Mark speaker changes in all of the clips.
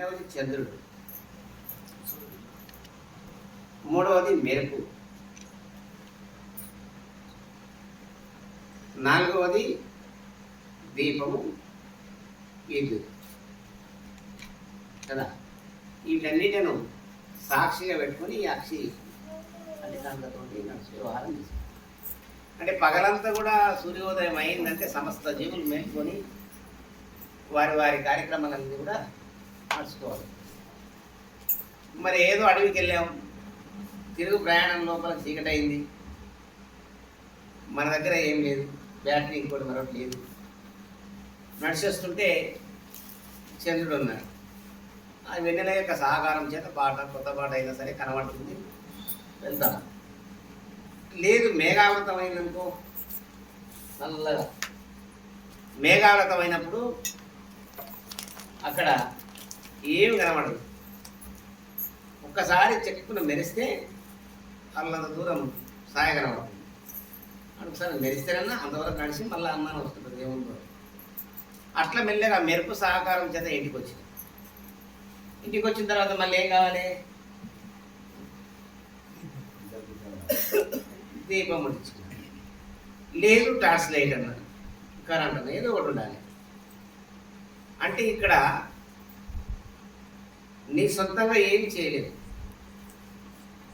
Speaker 1: రెండవది చంద్రుడు. మూడవది మెరుపు. నాలుగవది దీపము విద్యుత్ కదా? వీటన్నిటిను సాక్షిగా పెట్టుకొని ఈ అక్షి అంటే దాంతో నడిచి వ్యవహారం అంటే పగలంతా కూడా సూర్యోదయం అయిందంటే సమస్త జీవులు మేల్కొని వారి వారి కార్యక్రమాలన్నీ కూడా నడుచుకోవాలి మరి ఏదో అడవికి వెళ్ళాం. తిరుగు ప్రయాణం లోపల చీకటి అయింది మన దగ్గర ఏం లేదు. బ్యాటరీ ఇంకోటి మరొకటి లేదు. నడిచేస్తుంటే చంద్రుడు ఉన్నాడు. ఆ వెన్నెల యొక్క సహకారం చేత పాట కొత్త పాట అయినా సరే కనబడుతుంది. వెళ్తాం. లేదు మేఘావృతమైననుకో నల్లగా. మేఘావృతమైనప్పుడు అక్కడ ఏమి కనబడదు. ఒక్కసారి చెక్కున మెరిస్తే అల్లంత దూరం సాయ కనబడుతుంది. ఒకసారి మెరిస్తేనన్నా అంతవరకు నడిచి మళ్ళీ అన్నాను వస్తుంటుంది ఏముందో. అట్లా మెల్లగా మెరుపు సహకారం చేత ఇంటికి వచ్చింది ఇంటికి వచ్చిన తర్వాత మళ్ళీ ఏం కావాలి? దీపం ముట్టించుకున్నాను లేదు టార్చ్ లైట్ అన్నాను కరెంట్ అన్న ఏదో ఒకటి ఉండాలి. అంటే ఇక్కడ నీ సొంతంగా ఏం చేయలేదు.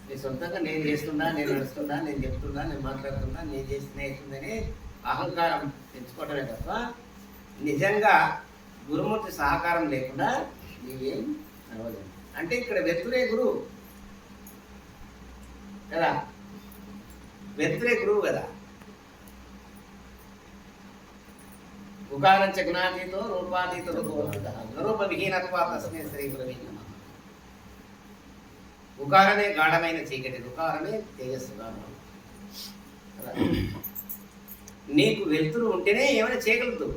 Speaker 1: నీ సొంతంగా నేను చేస్తున్నా నేను నడుస్తున్నా నేను చెప్తున్నా నేను మాట్లాడుతున్నా నేను చేస్తున్నా అవుతుందని అహంకారం పెంచుకోవటమే తప్ప నిజంగా గురుమూర్తి సహకారం లేకుండా నీవేం నడవలేదు అంటే ఇక్కడ వెతురే గురువు కదా? వెతురే గురువు కదా? ఉకారం జ్ఞాతితో రూపాతీతో రూప విహీనత్వా తస్మే శ్రీ గురవే ఉకారమే గాఢమైన చీకటి ఉకారమే తేజస్సుగా కదా? నీకు వెలుతురు ఉంటేనే ఏమైనా చేయగలుగుతావు.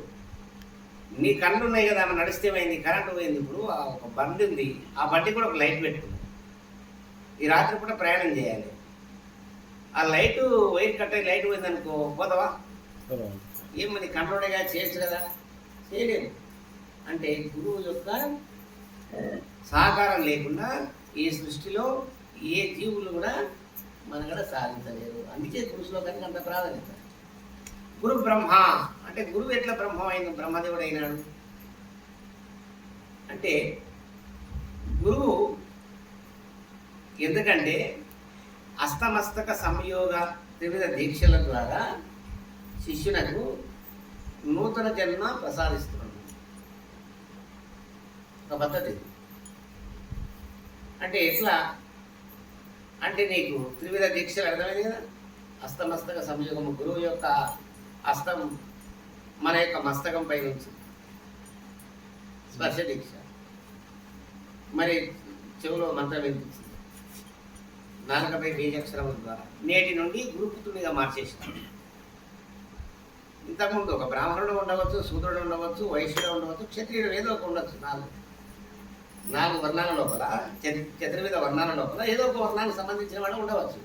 Speaker 1: నీ కళ్ళు ఉన్నాయి కదా ఆమె నడిస్తే పోయింది కరెంటు పోయింది ఇప్పుడు ఆ ఒక బండి ఉంది ఆ బండి కూడా ఒక లైట్ పెట్టుకుంది ఈ రాత్రి పూట ప్రయాణం చేయాలి. ఆ లైట్ వైర్ కట్ అయ్యి లైట్ పోయింది అనుకో పోతావా? ఏం మరి కంట్రోల్గా చేయొచ్చు కదా? చేయలేదు అంటే గురువు యొక్క సహకారం లేకుండా ఈ సృష్టిలో ఏ జీవులు కూడా మనం కూడా సాధించలేరు. అందుకే గురు శ్లోకానికి అంత ప్రాధాన్యత. గురు బ్రహ్మ అంటే గురువు ఎట్లా బ్రహ్మ అయిన బ్రహ్మదేవుడు అయినాడు. అంటే గురువు ఎందుకంటే అస్తమస్తక సంయోగ త్రివిధ దీక్షల ద్వారా శిష్యునకు నూతన జన్మ ప్రసాదిస్తున్నాడు. ఒక పద్ధతి. అంటే ఎట్లా? అంటే నీకు త్రివిధ దీక్షలు అర్థమైంది కదా? అస్తమస్తక సంయోగము గురువు యొక్క అస్తం మన యొక్క మస్తకం పై నుంచి స్పర్శ దీక్ష. మరి చెవులో మంత్రం వినిపించింది నాలుగపై బీజాక్షరం ద్వారా. నేటి నుండి గురుపుత్రునిగా మార్చేసినాడు ఇంతకుముందు ఒక బ్రాహ్మణుడు ఉండవచ్చు శూద్రుడు ఉండవచ్చు వైశ్యుడు ఉండవచ్చు క్షత్రియుడు ఏదో ఒక ఉండొచ్చు నాలుగు. నాలుగు వర్ణాల లోపల చతుర్విధ వర్ణాల లోపల ఏదో ఒక వర్ణానికి సంబంధించిన వాడు ఉండవచ్చు.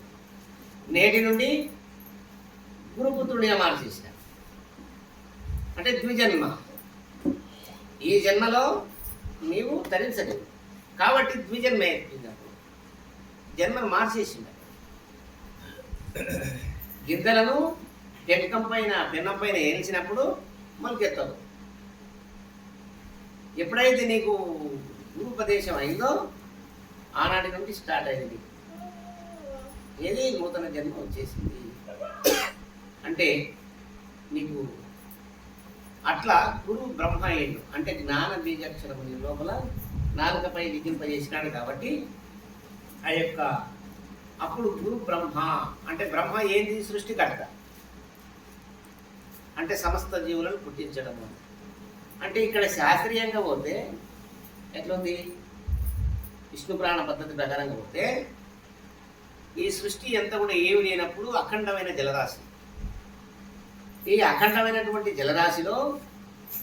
Speaker 1: నేటి నుండి గురుపుత్రుడిగా మార్చేసిన అంటే ద్విజన్మ. ఈ జన్మలో నీవు ధరించలేవు కాబట్టి ద్విజన్మ. ఎత్తినప్పుడు జన్మను మార్చేసిండ గిద్దలను పెంకం పైన పెన్నం పైన ఏల్చినప్పుడు మొలకెత్తవు ఎప్పుడైతే నీకు గురుపదేశం అయిందో ఆనాటి నుండి స్టార్ట్ అయింది. ఏది నూతన జన్మ వచ్చేసింది? అంటే నీకు అట్లా గురువు బ్రహ్మ అయ్యిండు. అంటే జ్ఞాన బీజాక్షరము లోపల నాలుకపై లిఖింపజేసినాడు కాబట్టి ఆ యొక్క అప్పుడు గురు బ్రహ్మ అంటే బ్రహ్మ ఏంది సృష్టికర్త? అంటే సమస్త జీవులను పుట్టించడము. అంటే ఇక్కడ శాస్త్రీయంగా పోతే ఎట్లుంది విష్ణు పురాణ పద్ధతి ప్రకారంగా పోతే ఈ సృష్టి అంతా కూడా ఏమి లేనప్పుడు అఖండమైన జలరాశి. ఈ అఖండమైనటువంటి జలరాశిలో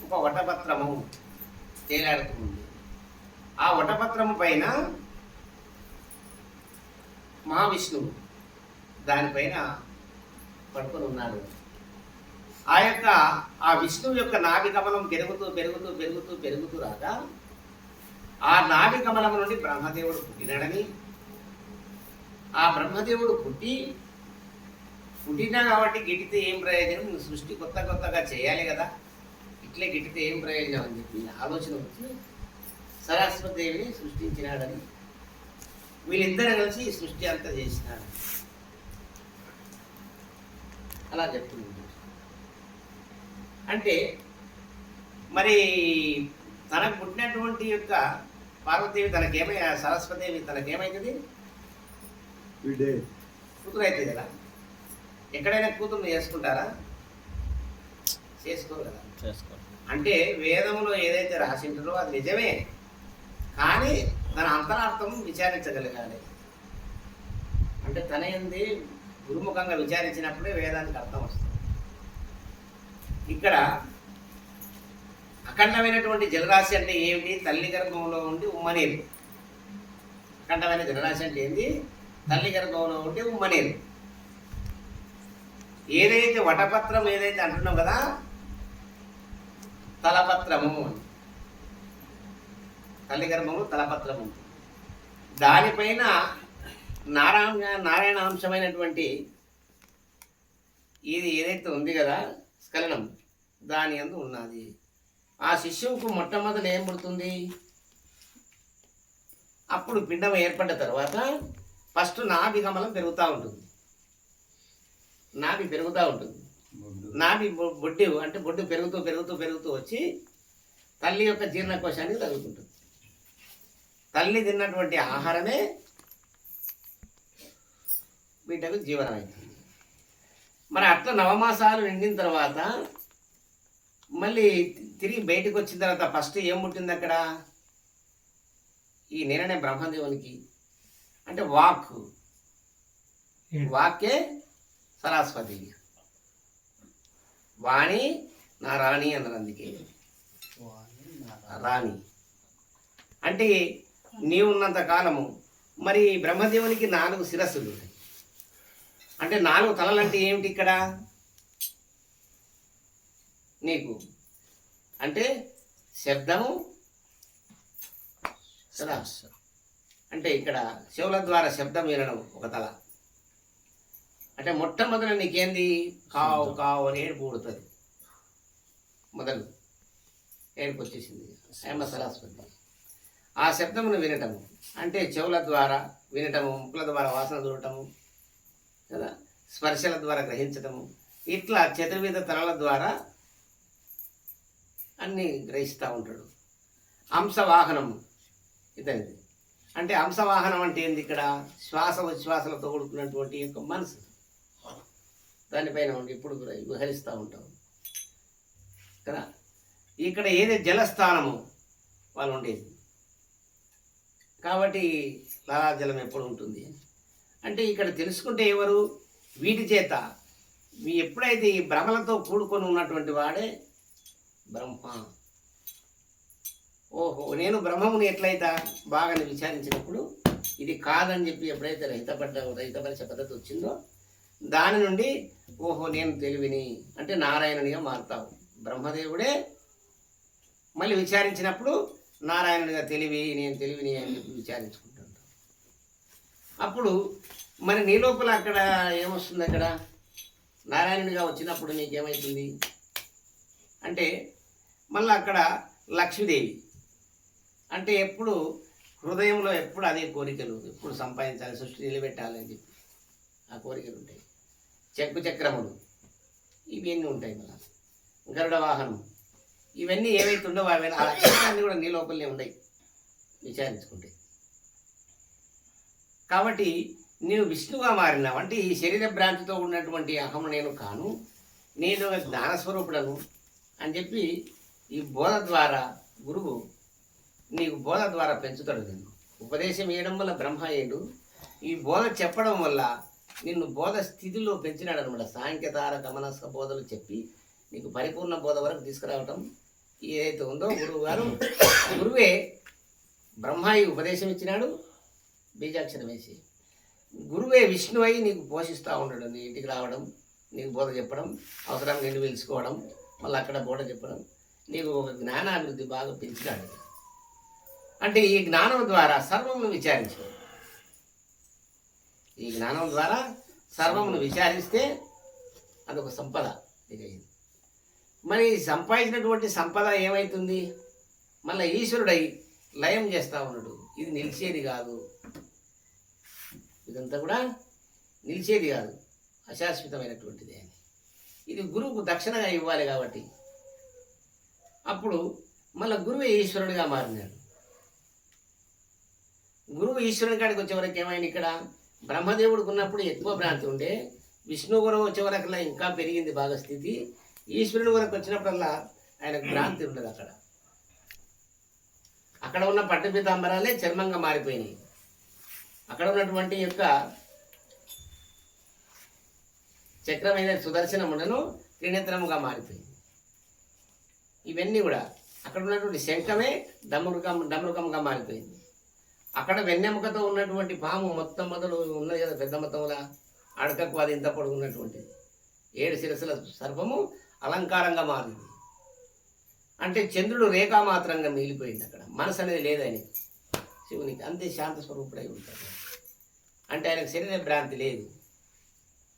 Speaker 1: ఒక వటపత్రము తేలాడుతుంది. ఆ వటపత్రము పైన మహావిష్ణువు దానిపైన పడుకొని ఉన్నాడు. ఆ యొక్క ఆ విష్ణువు యొక్క నాభి కమలం పెరుగుతూ పెరుగుతూ పెరుగుతూ పెరుగుతూ రాగా ఆ నాభి కమలం నుండి బ్రహ్మదేవుడు పుట్టినాడని. ఆ బ్రహ్మదేవుడు పుట్టి పుట్టినా కాబట్టి గిటితే ఏం ప్రయోజనం? నువ్వు సృష్టి కొత్త కొత్తగా చేయాలి కదా. ఇట్లే గిటితే ఏం ప్రయోజనం అని చెప్పి ఆలోచన వచ్చి సరస్వతిదేవిని సృష్టించినాడని. వీళ్ళిద్దరు కలిసి ఈ సృష్టి అంతా చేసినాడు అలా చెప్తుంది. అంటే మరి తనకు పుట్టినటువంటి యొక్క పార్వతీదేవి తనకేమై సరస్వదేవి తనకేమైతుంది?
Speaker 2: వీడే.
Speaker 1: కూతురు అవుతుంది కదా. ఎక్కడైనా కూతుర్ని చేసుకుంటారా? చేసుకోరు కదా.
Speaker 3: చేసుకో
Speaker 1: అంటే వేదంలో ఏదైతే రాసింటారో అది నిజమే. కానీ తన అంతరార్థం విచారించగలగాలి. అంటే తన ఏంది గురుముఖంగా విచారించినప్పుడే వేదానికి అర్థం వస్తుంది. ఇక్కడ అఖండమైనటువంటి జలరాశి అంటే ఏమిటి? తల్లి గర్భంలో ఉండి ఉమ్మనీరు. అఖండమైన జలరాశి అంటే ఏంటి తల్లి గర్భంలో ఉండి ఉమ్మనీరు. ఏదైతే వటపత్రం ఏదైతే అంటున్నాం కదా తలపత్రము తల్లి గర్భము తలపత్రము దానిపైన నారాయణ నారాయణ అంశమైనటువంటి ఇది ఏదైతే ఉంది కదా స్ఖలనం దాని అందు ఉన్నది. ఆ శిశువుకు మొట్టమొదట ఏం పుడుతుంది? అప్పుడు పిండం ఏర్పడ్డ తర్వాత ఫస్ట్ నాభి కమలం పెరుగుతూ ఉంటుంది. నాభి పెరుగుతూ ఉంటుంది. నాభి బొడ్డు అంటే బొడ్డు పెరుగుతూ పెరుగుతూ పెరుగుతూ వచ్చి తల్లి యొక్క జీర్ణకోశానికి తగులుకుంటుంది. తల్లి తిన్నటువంటి ఆహారమే బిడ్డకు జీవనం అవుతుంది మరి అట్లా నవమాసాలు నిండిన తర్వాత మళ్ళీ తిరిగి బయటకు వచ్చిన తర్వాత ఫస్ట్ ఏం పుట్టింది అక్కడ? ఈ నేననే బ్రహ్మదేవునికి. అంటే వాక్. వాక్కే సరస్వతి. వాణి నా రాణి అన్నారు అందుకే. రాణి. అంటే నీవున్నంత కాలము మరి బ్రహ్మదేవునికి నాలుగు శిరస్సులు. అంటే నాలుగు తలలు అంటే ఏమిటి ఇక్కడ? నీకు. అంటే శబ్దము కదా? అంటే ఇక్కడ చెవుల ద్వారా శబ్దం వినడం ఒక తల. అంటే మొట్టమొదట నీకేంది? కావు కావు అని ఏడుపు పుడుతుంది. మొదలు. ఏడుపు వచ్చేసింది. హేమ సరస్వతి. ఆ శబ్దమును వినటము. అంటే చెవుల ద్వారా వినటము ముక్కుల ద్వారా వాసన చూడటము కదా? స్పర్శల ద్వారా గ్రహించటము. ఇట్లా చతుర్విధ తలల ద్వారా అన్నీ గ్రహిస్తూ ఉంటాడు. అంశవాహనం ఇతనిది అంటే అంశవాహనం అంటే ఏంది ఇక్కడ? శ్వాస ఉచ్ఛ్వాసలతో కూడుకున్నటువంటి యొక్క మనసు. దానిపైన ఉండి ఇప్పుడు కూడా విహరిస్తూ ఉంటాం. కదా? ఇక్కడ ఏది జలస్థానము వాళ్ళు ఉండేది. కాబట్టి లాలాజలం ఎప్పుడు ఉంటుంది? అంటే ఇక్కడ తెలుసుకుంటే ఎవరు? వీటి చేత. మీ ఎప్పుడైతే ఈ భ్రమలతో కూడుకొని ఉన్నటువంటి వాడే బ్రహ్మ. ఓహో నేను బ్రహ్మముని ఎట్లయితా? బాగా విచారించినప్పుడు ఇది కాదని చెప్పి ఎప్పుడైతే రహితపడ్డ రహితపరిచే పద్ధతి వచ్చిందో దాని నుండి ఓహో నేను తెలివిని. అంటే నారాయణునిగా మారుతావు. బ్రహ్మదేవుడే మళ్ళీ విచారించినప్పుడు నారాయణుడిగా తెలివి నేను తెలివిని అని చెప్పి విచారించుకుంటాను అప్పుడు మరి నీ లోపల అక్కడ ఏమొస్తుంది అక్కడ? నారాయణుడిగా వచ్చినప్పుడు నీకేమవుతుంది అంటే మళ్ళీ అక్కడ లక్ష్మీదేవి. అంటే ఎప్పుడు హృదయంలో ఎప్పుడు అదే కోరికలు ఎప్పుడు సంపాదించాలి సృష్టి నిలబెట్టాలి అని చెప్పి ఆ కోరికలు ఉంటాయి. చెక్కు చక్రములు ఇవన్నీ ఉంటాయి మళ్ళా. గరుడ వాహనం ఇవన్నీ ఏవైతే ఉండవో అవన్నీ ఆ లక్షణాన్ని కూడా నీ లోపలనే ఉన్నాయి విచారించుకుంటే. కాబట్టి నీవు విష్ణుగా మారినావు. అంటే ఈ శరీర భ్రాంతితో ఉన్నటువంటి అహం నేను కాను నేను జ్ఞానస్వరూపుడను అని చెప్పి ఈ బోధ ద్వారా గురువు నీకు బోధ ద్వారా పెంచుతాడు నిన్ను. ఉపదేశం వేయడం వల్ల బ్రహ్మ ఈ బోధ చెప్పడం వల్ల నిన్ను బోధ స్థితిలో పెంచినాడు అనమాట సాంఖ్యతార గమనస్క బోధలు చెప్పి నీకు పరిపూర్ణ బోధ వరకు తీసుకురావటం ఏదైతే ఉందో గురువు గారు. గురువే బ్రహ్మాయి ఉపదేశం ఇచ్చినాడు బీజాక్షరం వేసి. గురువే విష్ణు అయి నీకు పోషిస్తూ ఉండడం. నీ ఇంటికి రావడం నీకు బోధ చెప్పడం అవసరం నిన్ను పిలుచుకోవడం మళ్ళీ అక్కడ బోధ చెప్పడం. నీకు ఒక జ్ఞానాభివృద్ధి బాగా పెంచినాడు అంటే ఈ జ్ఞానం ద్వారా సర్వమును విచారించు. ఈ జ్ఞానం ద్వారా సర్వమును విచారిస్తే అదొక సంపద నీకైంది. మరి సంపాదించినటువంటి సంపద ఏమవుతుంది మళ్ళీ ఈశ్వరుడై లయం చేస్తా ఉన్నాడు. ఇది నిలిచేది కాదు. ఇదంతా కూడా నిలిచేది కాదు. అశాశ్వతమైనటువంటిది అని. ఇది గురువుకు దక్షిణగా ఇవ్వాలి కాబట్టి అప్పుడు మళ్ళీ గురువు ఈశ్వరుడిగా మారినాడు. గురువు ఈశ్వరుని కాడికి వచ్చేవరకు ఏమైంది ఇక్కడ? బ్రహ్మదేవుడికి ఉన్నప్పుడు ఎక్కువ భ్రాంతి ఉండే. విష్ణు గురువు వచ్చేవరకల్లా ఇంకా పెరిగింది బాగా స్థితి ఈశ్వరుని వరకు వచ్చినప్పుడల్లా ఆయనకు భ్రాంతి ఉండదు అక్కడ. అక్కడ ఉన్న పట్టుపీతాంబరాలే చర్మంగా మారిపోయినాయి. అక్కడ ఉన్నటువంటి యొక్క చక్రమైన సుదర్శనములను త్రినేత్రముగా మారిపోయింది. ఇవన్నీ కూడా అక్కడ ఉన్నటువంటి శంఖమే డమరుకం డమరుకంగా మారిపోయింది. అక్కడ వెన్నెముకతో ఉన్నటువంటి పాము మొత్తం మొదలు ఉన్నది కదా పెద్ద మొత్తంలో. అడకకు అది ఇంత పొడుగు ఉన్నటువంటిది. ఏడు శిరసుల సర్పము అలంకారంగా మారింది. అంటే చంద్రుడు రేఖామాత్రంగా మిగిలిపోయింది అక్కడ. మనసు అనేది లేదని శివునికి అంతే శాంత స్వరూపుడై ఉంటాడు. అంటే ఆయనకు శరీర భ్రాంతి లేదు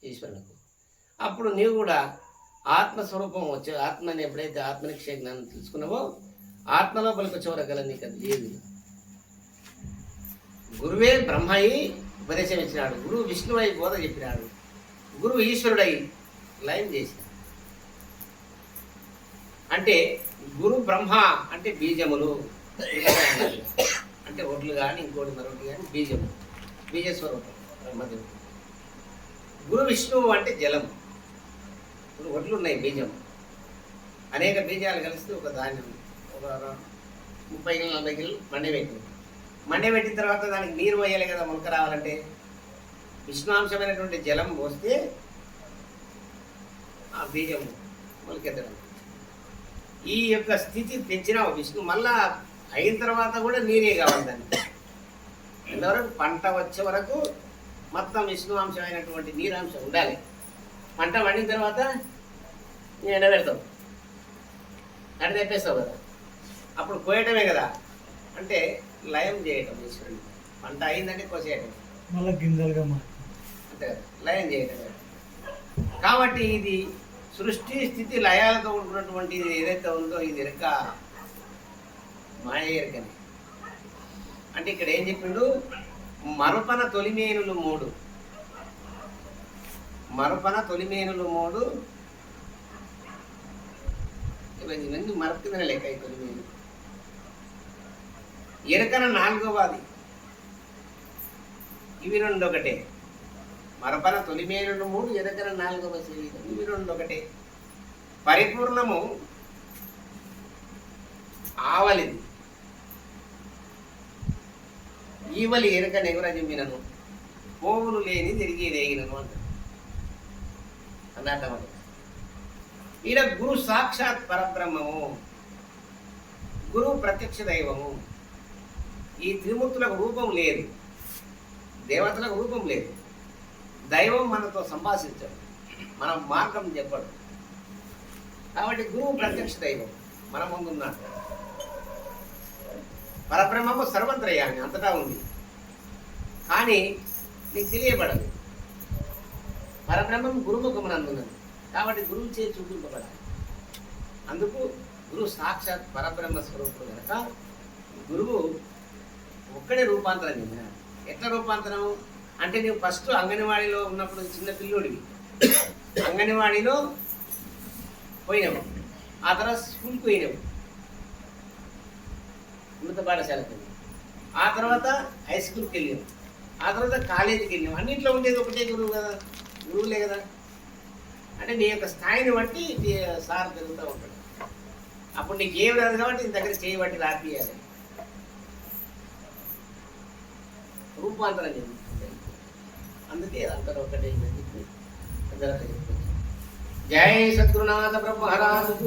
Speaker 1: ఈశ్వరునికి అప్పుడు నీవు కూడా ఆత్మస్వరూపం వచ్చే ఆత్మని ఎప్పుడైతే ఆత్మనిక్షే జ్ఞానం తెలుసుకున్నావో ఆత్మలో పలుకు చివరగల నీకు అది లేదు గురువే బ్రహ్మయి ఉపదేశం ఇచ్చినాడు. గురువు విష్ణువై బోధ చెప్పినాడు. గురువు ఈశ్వరుడై లయం చేసినాడు. అంటే గురు బ్రహ్మ అంటే బీజములు. అంటే ఒడ్లు కానీ ఇంకోటి మరొకటి కానీ బీజము. బీజస్వరూపం బ్రహ్మదేవుడు. గురు విష్ణువు అంటే జలం ఇప్పుడు వడ్లు ఉన్నాయి బీజం. అనేక బీజాలు కలిసి ఒక ధాన్యం ఒక ముప్పై కిలో నలభై కిలో మండి పెట్టిన తర్వాత దానికి నీరు పోయాలి కదా మొలక రావాలంటే. విష్ణాంశమైనటువంటి జలం పోస్తే ఆ బీజం మొలకెత్తడం. ఈ యొక్క స్థితి తెచ్చిన విష్ణు మళ్ళా అయిన తర్వాత కూడా నీరే కావాలి దానికి. ఎంతవరకు? పంట వచ్చే వరకు మొత్తం విష్ణువాంశమైనటువంటి నీరాంశం ఉండాలి. పంట పండిన తర్వాత నీ ఎండబెడతావు ఎండ తెప్పేస్తావు కదా. అప్పుడు కోయటమే కదా. అంటే లయం చేయటం ఈశ్వరుని. పంట అయిందంటే కోసేయటం.
Speaker 2: మళ్ళీ గింజలుగా
Speaker 1: అంతే కదా. లయం చేయటం. కాబట్టి ఇది సృష్టి స్థితి లయాలతో ఉంటున్నటువంటి ఇది ఏదైతే ఉందో ఇది ఎరక మాయ ఎరకని. అంటే ఇక్కడ ఏం చెప్పిండు? మరపన తొలిమేనులు మూడు. మరపన తొలిమేనులు మూడు. ఇవన్నీ మంది మరపు కింద లెక్క ఈ తొలిమేను. ఎరకన నాలుగవది. ఇవి రెండు ఒకటే మరపన తొలిమేనులు మూడు ఎరకన నాలుగవ శరీరం. ఇవి రెండు ఒకటే పరిపూర్ణము ఆవలిది. ఈవలి ఎరక నెగురజిమ్మినను పోవులు లేని తిరిగి రేగినను అంట అన్నమాట ఈడ గురు సాక్షాత్ పరబ్రహ్మము గురువు ప్రత్యక్ష దైవము. ఈ త్రిమూర్తులకు రూపం లేదు. దేవతలకు రూపం లేదు. దైవం మనతో సంభాషించడు. మన మార్గం చెప్పడు. కాబట్టి గురువు ప్రత్యక్ష దైవం మన ముందున్నాడు. పరబ్రహ్మము సర్వంత్రయాన్ని అంతటా ఉంది. కానీ నీకు తెలియబడదు. పరబ్రహ్మం గురుముఖమునందున్నది కాబట్టి గురువు చే చూపింపబడాలి. అందుకు గురువు సాక్షాత్ పరబ్రహ్మ స్వరూపుడు కనుక గురువు ఒక్కడే రూపాంతరం చెందినాడు ఎట్లా రూపాంతరం? అంటే నువ్వు ఫస్ట్ అంగన్వాడీలో ఉన్నప్పుడు చిన్న పిల్లోడివి. అంగన్వాడీలో పోయినావు. ఆ తర్వాత స్కూల్కి పోయినావు. ఉన్నత పాఠశాలకు. ఆ తర్వాత హై స్కూల్కి వెళ్ళావు ఆ తర్వాత కాలేజీకి వెళ్ళావు అన్నింటిలో ఉండేది ఒకటే గురువు కదా. గురువులే కదా. అంటే నీ యొక్క స్థాయిని బట్టి నీ సార్ తిరుగుతూ ఉంటాడు. అప్పుడు నీకు ఏమి రాదు కాబట్టి నీ దగ్గర చేయబట్టి రాపియాలి రూపాంతరం చెంది అందుకే అందరూ ఒకటే జై సద్గురునాథ బ్రహ్మరాజు.